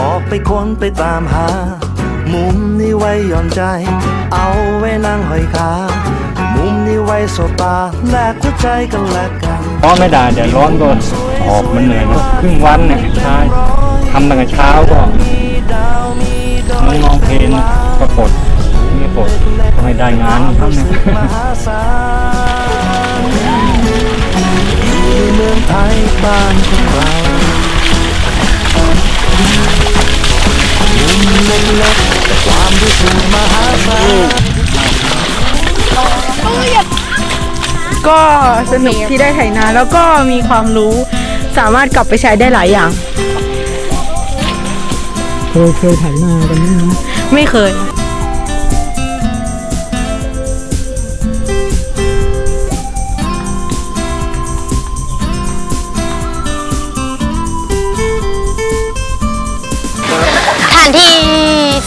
ออกไปค้นไปตามหา มุมนี้ไว้ย่อนใจ เอาไว้นั่งห้อยขามุมนี้ไว้สบตาแลกหัวใจกันและกันร้อไม่ได้เดี๋ยวร้อนก็หอบมันเหนื่อยนะครึ่งวันเนี่ยใช่ทำตั้งแต่เช้าก็ไม่มองเพลงก็ปดไม่ปดก็ไม่ได้งานทำเนี่ยมหาศาลอยู่ในเมืองไทยบ้านของเรา มุมเล็กๆแต่ความรู้สึกมหาศาลก็สนุกที่ได้ไถนาแล้วก็มีความรู้สามารถกลับไปใช้ได้หลายอย่าง เคยเคยไถนากันไหมนะไม่เคย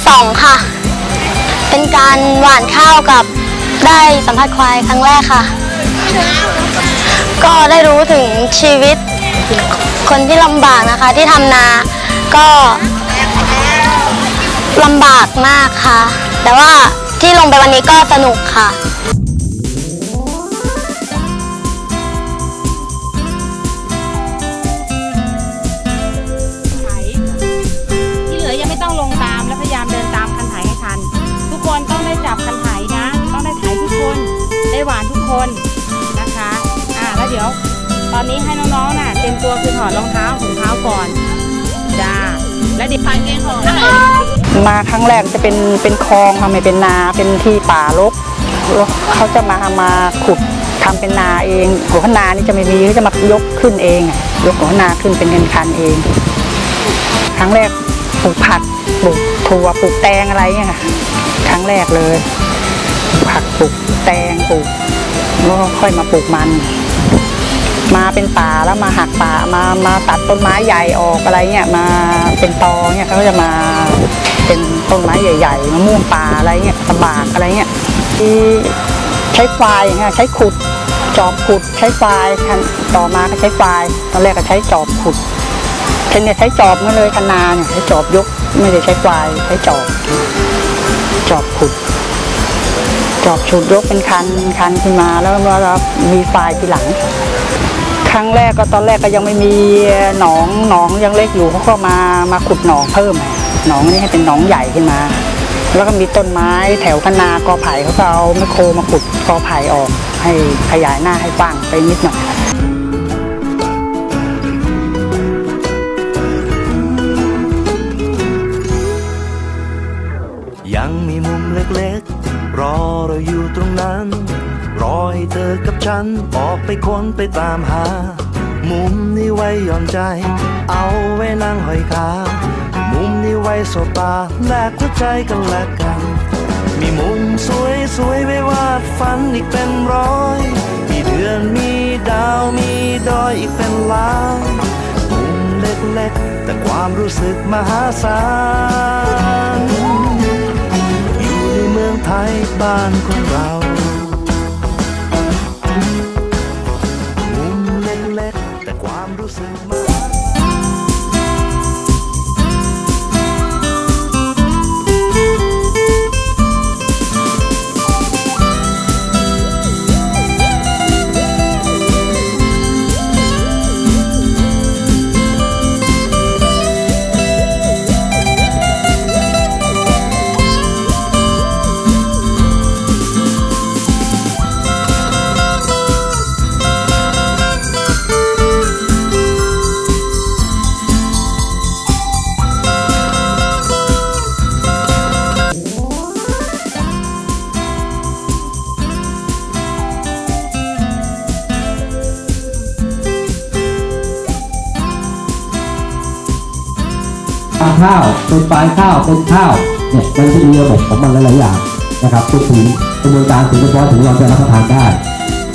สองค่ะ เป็นการหว่านข้าวกับได้สัมผัสควายครั้งแรกค่ะ ก็ได้รู้ถึงชีวิตคนที่ลำบากนะคะที่ทำนาก็ลำบากมากค่ะ แต่ว่าที่ลงไปวันนี้ก็สนุกค่ะ คนนะคะอ่าแล้วเดี๋ยว ตอนนี้ให้น้องๆน่ะเตรียมตัวคือถอดรองเท้าถุงเท้าก่อนจ้าและเดี๋ยวพันเกงของมาครั้งแรกจะเป็นเป็นคลองค่ะไม่เป็นนาเป็นที่ป่ารกเขาจะมามาขุดทำเป็นนาเองหัวขนานี่จะไม่มีเขาจะมายกขึ้นเองยกหัวขนาขึ้นเป็นเงินคันเอง ครั้งแรกปลูกผักปลูกถั่วปลูกแตงอะไรเนี่ยค่ะครั้งแรกเลยปลูกผักปลูกแตงปลูก ก็ค่อยมาปลูกมัน มาเป็นป่าแล้วมาหักป่ามามาตัดต้นไม้ใหญ่ออกอะไรเงี้ยมาเป็นตอเนี่ยเขาจะมาเป็นต้นไม้ใหญ่ๆมะม่วงป่าอะไรเงี้ยตะบากอะไรเงี้ยที่ใช้ควายอย่างเงี้ยใช้ขุดจอบขุดใช้ควายคันต่อมาก็ใช้ควายตอนแรกก็ใช้จอบขุดเช่นเนี่ยใช้จอบมาเลยคันนาเนี่ยใช้จอบยกไม่ได้ใช้ควายใช้จอบ จอบขุด จอบฉุดยกเป็นคันคันขึ้นมาแล้วเรามีควายทีหลัง ครั้งแรกก็ตอนแรกก็ยังไม่มีหนองหนองยังเล็กอยู่เขาก็มามาขุดหนองเพิ่มหนองนี่ให้เป็นหนองใหญ่ขึ้นมา แล้วก็มีต้นไม้แถวคนากอไผ่เขาก็เอาไมโครมาขุดกอไผ่ออก ให้ขยายหน้าให้กว้างไปนิดหน่อย อเราอยู่ตรงนั้น รอให้เธอกับฉัน ออกไปค้นไปตามหา มุมนี้ไว้ย่อนใจ เอาไว้นั่งห้อยขา มุมนี้ไว้สบตาแลกหัวใจกันและกัน มีมุมสวยสวยๆไว้วาดฝันอีกเป็นร้อย มีเดือนมีดาวมีดอยอีกเป็นล้านมุมเล็กๆ แต่ความรู้สึกมหาศาลอยู่ในเมือง ไทยบ้านของเรา ข้าว เป็นปลายข้าว เป็นข้าวเนี่ยมันจะมีระบบของมันหลายๆอย่างนะครับจนถึงกระบวนการถึงเรียบร้อยถึงเราจะรับประทานได้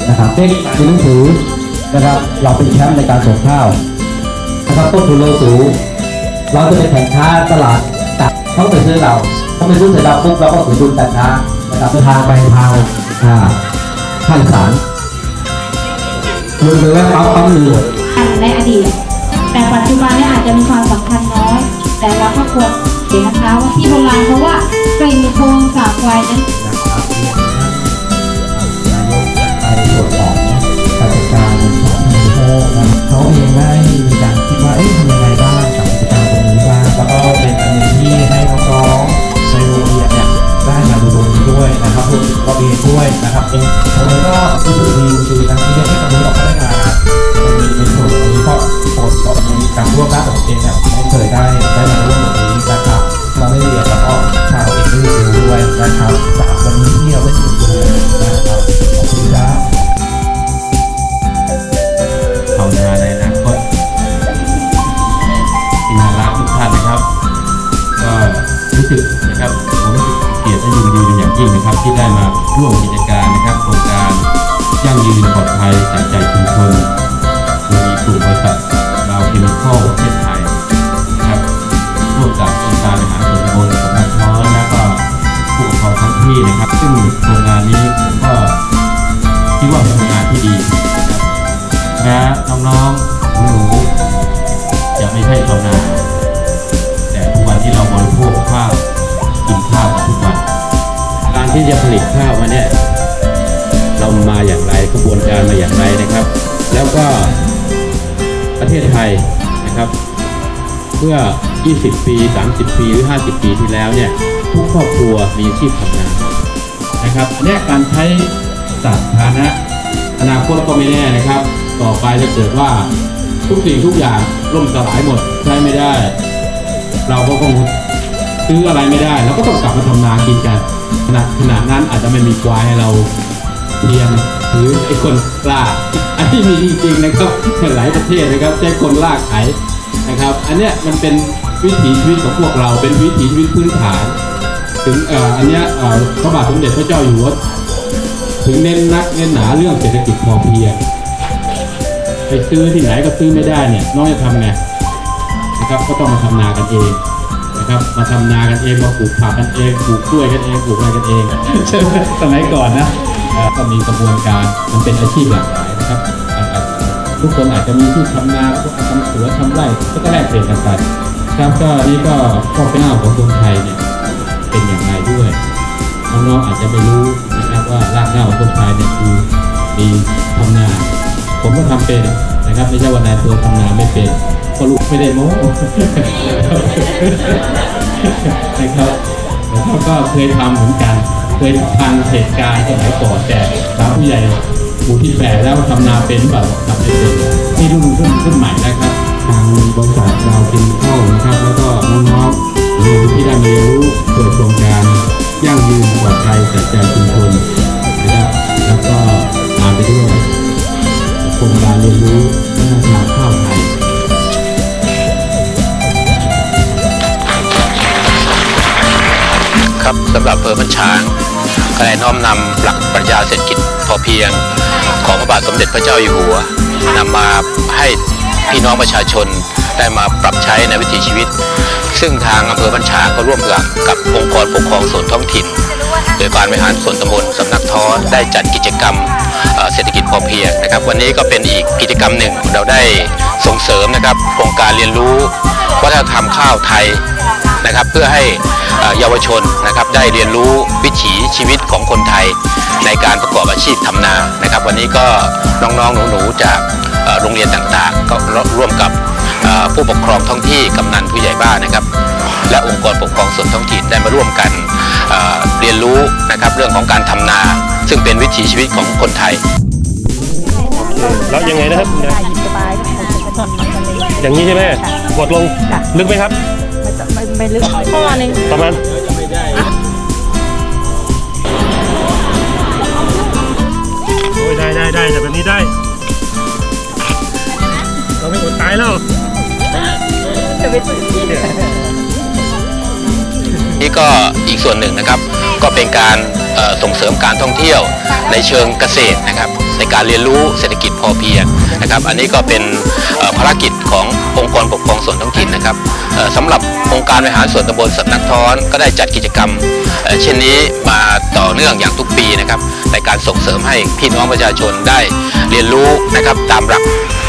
นะครับเด็กในหนังสือนะครับ เราเป็นแชมป์ในการส่งข้าวนะครับต้นทุนเราสูงเราจะไปแข่งค้าตลาดตัดเขาไปซื้อเราเขาไปซื้อเสร็จเราปุ๊บเราก็ถือดุลการค้านะครับเดินทางไปทางอ่าภาคอีสานลงไปแวปั๊มปั๊มหนึ่งในอดีต แต่ปัจจุบันเนี่ยอาจจะมีความสำคัญน้อย แต่เราก็ควรเห็นนะคะว่าที่โบราณเพราะว่ากลิ่นโคลนสาบควายนั้นนะครับนายกไปตรวจสอบการจัดการของทางโลกนะเขาเองได้มีการคิดว่าเอ๊ะทำยังไงบ้างกับกิจการตรงนี้บ้างแล้วก็เป็นอันหนึ่งที่ให้น้องๆในโรงเรียนเนี่ยได้มาดูตรงนี้ด้วยนะครับรวมถึงเราเองด้วยนะครับเองผมเองก็ ครับที่ได้มาร่วมกิจการาวมาเนี่ยเรามาอย่างไรกระบวนการมาอย่างไรนะครับ แล้วก็ประเทศไทยนะครับเมื่อ 20 ปี 30 ปีหรือ 50 ปีที่แล้วเนี่ยทุกครอบครัวมีอาชีพทำนานนะครับอันเนี้ยการใช้สาธารณะอนาคตก็ไม่แน่นะครับ ต่อไปจะเกิดว่าทุกสิ่งทุกอย่างล่มสลายหมดใช้ไม่ได้ เราก็คงซื้ออะไรไม่ได้เราก็ต้องกลับมาทำนากินกัน ขนาดขนาดนั้นอาจจะไม่มีควายให้เราเลี้ยงหรือไอ้คนลากอันนี้มีจริงๆนะครับหลายประเทศนะครับใช้คนลากไถนะครับ อันเนี้ยมันเป็นวิถีชีวิตของพวกเราเป็นวิถีชีวิตพื้นฐาน ถึงเอ่ออันเนี้ยเอ่อพระบาทสมเด็จพระเจ้าอยู่หัวถึงเน้นนักเน้นหนาเรื่องเศรษฐกิจพอเพียงไปซื้อที่ไหนก็ซื้อไม่ได้เนี่ยน้องจะทำไงนะครับก็ต้องมาทำนากันเอง นะครับ มาทำนากันเองมาปลูกผักกันเองปลูกกล้วยกันเองปลูกอะไรกันเองใช่ไหมสมัยก่อนนะเอ่อก็มีกระบวนการมันเป็นอาชีพหลากหลายนะครับอ่าอ่าทุกคนอาจจะมีที่ทำนาทำสวนทำไร่ก็ต้องแลกเปลี่ยนกันไปครับก็นี่ก็ข้อเป็นหน้าของคนไทยเนี่ยเป็นอย่างไรด้วยน้องๆอาจจะไม่รู้นะครับว่ารากเหง้าของคนไทยเนี่ยคือมีทำนา ผมก็ทำเป็นนะครับไม่ใช่ว่านายตัวทำนาไม่เป็น ก็ลูกไม่ได้โม้นะครับแล้วก็เคยทำเหมือนกัน เคยทางเหตุการณ์สมัยก่อนแต่ถามผู้ใหญ่หมู่ที่แปดแล้วทำนาเป็นหรือเปล่าทำเป็นนี่รุ่นรุ่นรุ่นใหม่นะครับทางบริษัทเรากินข้านะครับ แล้วก็น้องๆหรือที่ได้เรียนรู้เกิดโครงการยั่งยืนปลอดภัยใส่ใจชุมชนนะครับแล้วก็ตามไปด้วยโครงการเรียนรู้พัฒนาข้าวไทย ครับสำหรับอำเภอบัญชางก็ได้น้อมนำหลักปรัชญาเศรษฐกิจพอเพียง ของพระบาทสมเด็จพระเจ้าอยู่หัวนำมาให้พี่น้องประชาชนได้มาปรับใช้ในวิถีชีวิต ซึ่งทางอำเภอบัญชางก็ร่วมกับกับองค์กรปกครองส่วนท้องถิ่น โดยการบริหารส่วนตำบลสำนักท้อได้จัดกิจกรรมเอ่อเศรษฐกิจพอเพียงนะครับ วันนี้ก็เป็นอีกกิจกรรมหนึ่งเราได้ส่งเสริมนะครับโครงการเรียนรู้วัฒนธรรมข้าวไทย นะครับเพื่อให้เอ่อเยาวชนนะครับได้เรียนรู้วิถีชีวิตของคนไทยในการประกอบอาชีพทำนานะครับ วันนี้ก็น้องๆหนูๆจากเอ่อโรงเรียนต่างๆ ก็ร่วมกับเอ่อผู้ปกครองท้องที่กำนันผู้ใหญ่บ้านนะครับ และองค์กรปกครองส่วนท้องถิ่นได้มาร่วมกันเอ่อเรียนรู้นะครับเรื่องของการทำนา ซึ่งเป็นวิถีชีวิตของคนไทยแล้วยังไงนะครับสบายสบายอย่างนี้ใช่ไหมกดลงลึกไหมครับ ไม่ไม่ลึกประมาณนึงประมาณโอ้ยได้ได้ได้แต่แบบนี้ได้ เราไม่อดตายแล้วนี่ก็อีกส่วนหนึ่งนะครับ ก็เป็นการเอ่อส่งเสริมการท่องเที่ยวในเชิงเกษตรนะครับในในการเรียนรู้เศรษฐกิจพอเพียงนะครับ อันนี้ก็เป็นเอ่อภารกิจ ขององค์กรปกครองส่วนท้องถิ่นนะครับเอ่อสำหรับองค์การบริหารส่วนตำบลสำนักท้อนก็ได้จัดกิจกรรมเอ่อเช่นนี้มาต่อเนื่องอย่างทุกปีนะครับในการส่งเสริมให้พี่น้องประชาชนได้เรียนรู้นะครับตามหลัก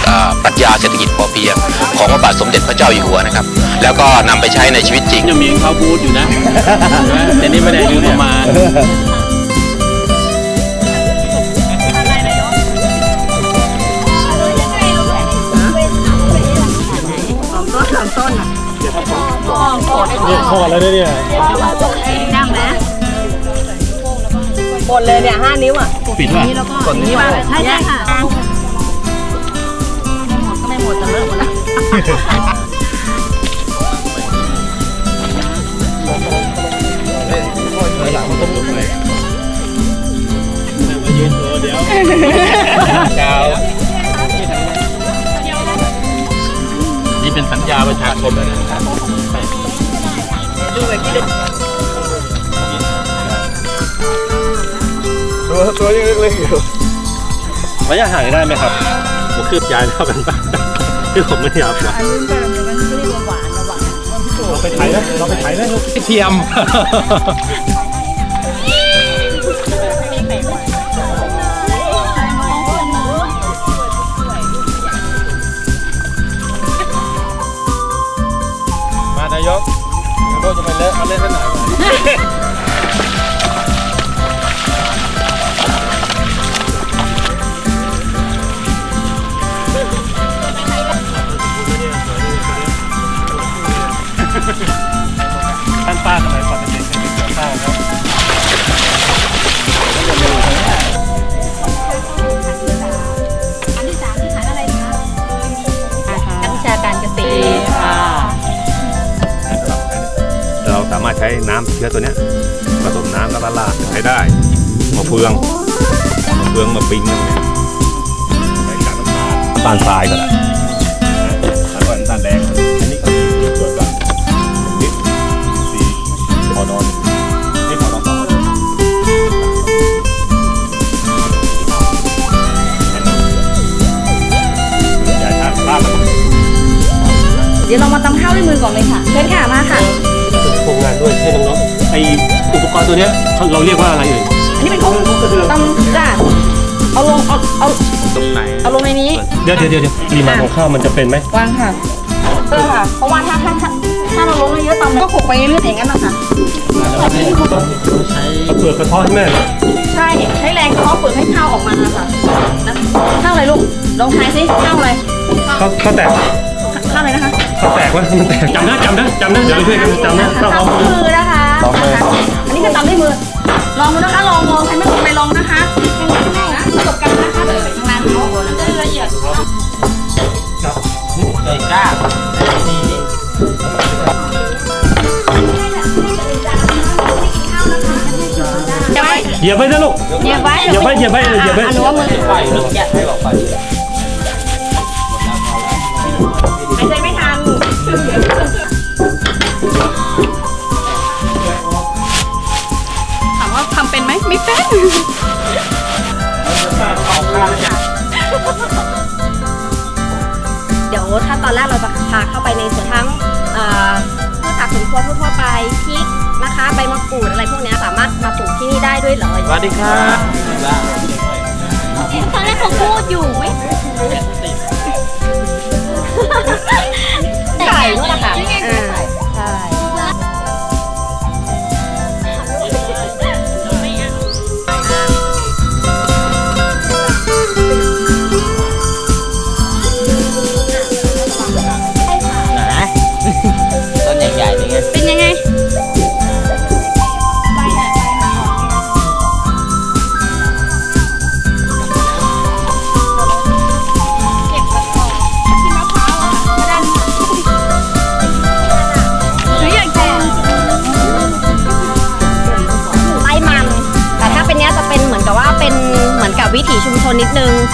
เอ่อปรัชญาเศรษฐกิจพอเพียง ของพระบาทสมเด็จพระเจ้าอยู่หัวนะครับ แล้วก็นำไปใช้ในชีวิตจริงยังมีข้าวบูธอยู่นะแต่นี่ไม่ได้ลืมเอามา เนี่ยทอดแล้วเนี่ยดังนะหมดเลยเนี่ยห้านิ้วอะปิดว่ะกดนี้มาใช่ใช่ค่ะหมดก็ไม่หมดแต่เลอะหมดแล้วนี่เป็นสัญญาประชาคมแล้วนะ ตัวตัวยังเล็กๆอยู่ระยะห่างได้ไหมครับผมคืบยายเท่ากันปะที่ผมไม่อยากว่าเราไปไถนะเราไปไถนะเทียมมามารถใช้น้ำเชื้อตัวเนี้ยผสมน้ำแล้วก็ราดใช้ได้มะเฟืองมะเฟืองมาปิ้งนั่นเนี่ยใช้กากน้ำตาลน้ำตาลทรายก็ได้ ตัวเนี้ยเราเรียกว่าอะไรเอ่ยอันนี้เป็นของตำจ้ะเอาลงเอาเอาตรงไหนเอาลงในนี้เดี๋ยวเดี๋ยวเดี๋ยวปริมาณของข้าวมันจะเป็นไหมวางค่ะเออค่ะ เพราะว่าถ้าถ้าถ้าถ้าเราลงเยอะๆตำก็ขกไปเรื่อยๆอย่างนั้นนะคะเอาเปลือกกระเท้อให้แม่หน่อยใช่ใช้แรงกระเทาะเปลือกให้ข้าวออกมาค่ะนะข้าวอะไรลูกลองทายสิข้าวอะไรข้าวข้าวแตกข้าวอะไรนะคะข้าวแตกวะมันแตกจำนะจำนะจำนะเดี๋ยวไปช่วยกันจำนะข้าวหอมตำมือนะคะ อันนี้ก็ตำด้วยมือ ลองดูนะคะ ลองลองใครไม่ลองไปลองนะคะนะประสบการณ์นะคะไปทำงานเขาจะได้ละเอียดเลยกล้านี่นี่เหยียบไว้นะลูกเหยียบไว้เหยียบไว้เหยียบไว้เออเหยียบไว้อะหนูว่ามือไป ตอนแรกเราจะพาเข้าไปในส่วนทั้งเอ่อพืชผักสวนครัวทั่วๆไปพริกนะคะใบมะกรูดอะไรพวกเนี้ยสามารถมาปลูกที่นี่ได้ด้วยเหรอสวัสดีครับตอนแรกเขาพูดอยู่ไม่ไก่นู่นแหละค่ะอ่าใช่นะ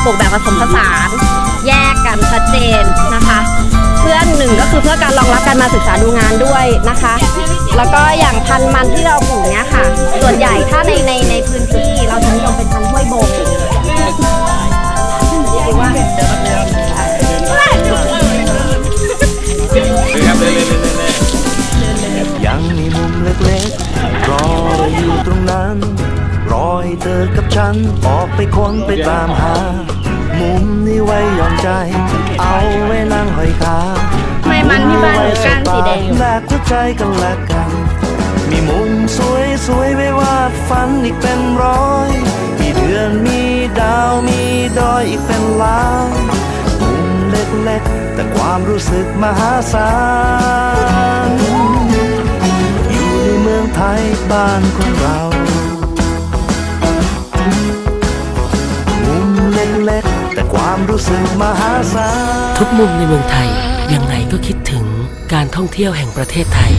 ปลูกแบบผสมผสาน แยกกันชัดเจนนะคะ เพื่อนหนึ่งก็คือเพื่อการรองรับการมาศึกษาดูงานด้วยนะคะ แล้วก็อย่างพันธุ์มันที่เราปลูกเนี้ยค่ะ ส่วนใหญ่ถ้าในในในพื้นที่เราจะนิยมเป็นพันธุ์ห้วยโบงยังมีมุมเล็กๆรอเราอยู่ตรงนั้น รอให้เธอกับฉัน ออกไปค้นไปตามหา มุมนี้ไว้หย่อนใจ เอาไว้นั่งห้อยขาไม่มันที่บ้านหนูก้านสีแดงอยู่แลกหัวใจกันและกัน มีมุมสวยสวยๆไว้วาดฝันอีกเป็นร้อย มีเดือนมีดาวมีดอยอีกเป็นล้านมุมเล็กๆ แต่ความรู้สึกมหาศาลอยู่ในเมืองไทยบ้านของเรา รู้สึกมหาศาลทุกมุมในเมืองไทย ยังไงก็คิดถึงการท่องเที่ยวแห่งประเทศไทย